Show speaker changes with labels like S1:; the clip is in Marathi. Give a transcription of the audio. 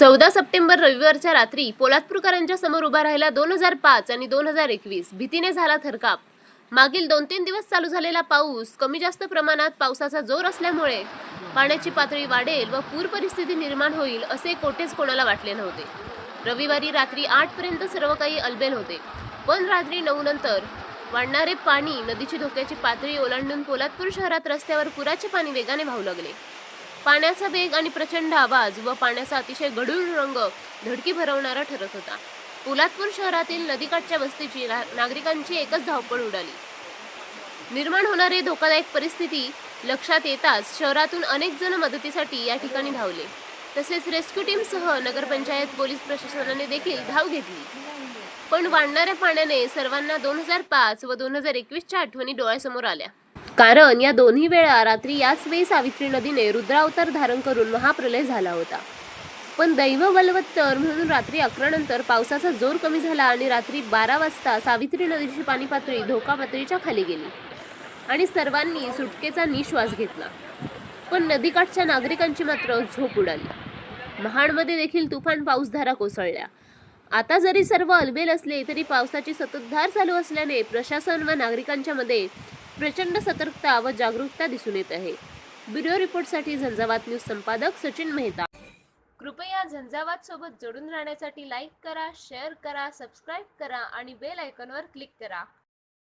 S1: चौदा सप्टेंबर रविवारच्या रात्री पोलादपूरकरांच्या समोर उभा राहिला दोन हजार पाच आणि दोन हजार एकवीस. भीतीने झाला थरकाप. मागील दोन तीन दिवस चालू झालेला पाऊस कमी जास्त प्रमाणात पावसाचा जोर असल्यामुळे पाण्याची पातळी वाढेल व पूर परिस्थिती निर्माण होईल असे कोठेच कोणाला वाटले नव्हते. रविवारी रात्री आठ पर्यंत सर्व काही अलबेल होते. पण रात्री नऊ नंतर वाढणारे पाणी नदीची धोक्याची पातळी ओलांडून पोलादपूर शहरात रस्त्यावर पुराचे पाणी वेगाने वाहू लागले. पाण्याचा वेग आणि प्रचंड आवाज व पाण्याचा अतिशय गडूळ रंग धडकी भरवणारा ठरत होता. पोलादपूर शहरातील नदीकाठच्या वस्तीची ना- नागरिकांची एकच धावपळ उडाली. निर्माण होणारी धोकादायक परिस्थिती लक्षात येताच शहरातून अनेक जण मदतीसाठी या ठिकाणी धावले. तसेच रेस्क्यू टीमसह नगरपंचायत पोलीस प्रशासनाने देखील धाव घेतली. पण वाढणाऱ्या पाण्याने सर्वांना दोन हजार पाच व दोन हजार एकवीसच्या आठवणी डोळ्यासमोर आल्या. कारण या दोन्ही वेळा रात्री याच वेळी सावित्री नदीने रुद्रावतार धारण करून महाप्रलय झाला होता. पण दैव बलवत्तर म्हणून रात्री अकरा नंतर पावसाचा जोर कमी झाला आणि रात्री बारा वाजता सावित्री नदीची पाणी पातळी धोका पातळीच्या खाली गेली आणि सर्वांनी सुटकेचा निश्वास घेतला. पण नदीकाठच्या नागरिकांची मात्र झोप उडाली. महाडमध्ये देखील तुफान पाऊसधारा कोसळल्या. आता जरी सर्व अलबेल असले तरी पावसाची सततधार चालू असल्याने प्रशासन व नागरिकांच्या मध्ये प्रचंड सतर्कता व जागरूकता दिसून येत आहे. ब्युरो रिपोर्टसाठी झंझावात न्यूज संपादक सचिन मेहता. कृपया झंझावात सोबत जोडून राहण्यासाठी लाईक करा शेअर करा सबस्क्राईब करा आणि बेल आयकॉनवर क्लिक करा.